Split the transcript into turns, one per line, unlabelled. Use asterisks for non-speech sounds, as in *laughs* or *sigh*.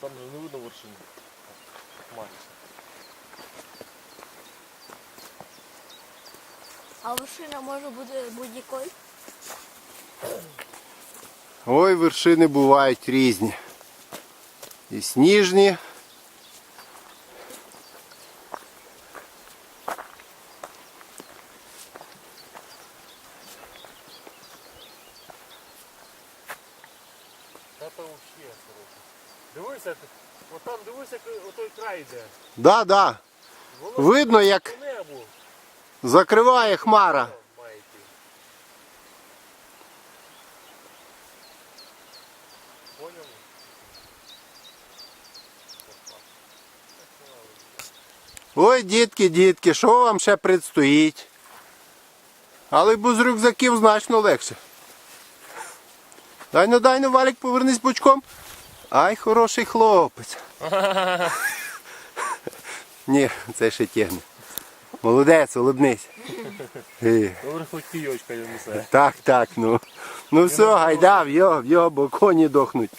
там же не видно вершини. Хмариться.
А вершина може бути будь-якою.
Ой, вершини бувають різні. І сніжні.
Та то взагалі, коротше. Дивися, от там дивися, отой край йде.
Да, да.
Воно
Видно, як
по небу
закриває хмара.
має йти. Поняв?
Ой, дітки, дітки, що вам ще предстоїть? Але без рюкзаків значно легше. Дай ну дай ну, Валік, повернись бочком. Ай, хороший хлопець. *laughs* Ні, це ще тягне. Молодець, улыбнись. Е,
Добре, хоч кійочка не несе.
Так, так, ну. Ну все, гайда, в його, в його, бо коні дохнуть.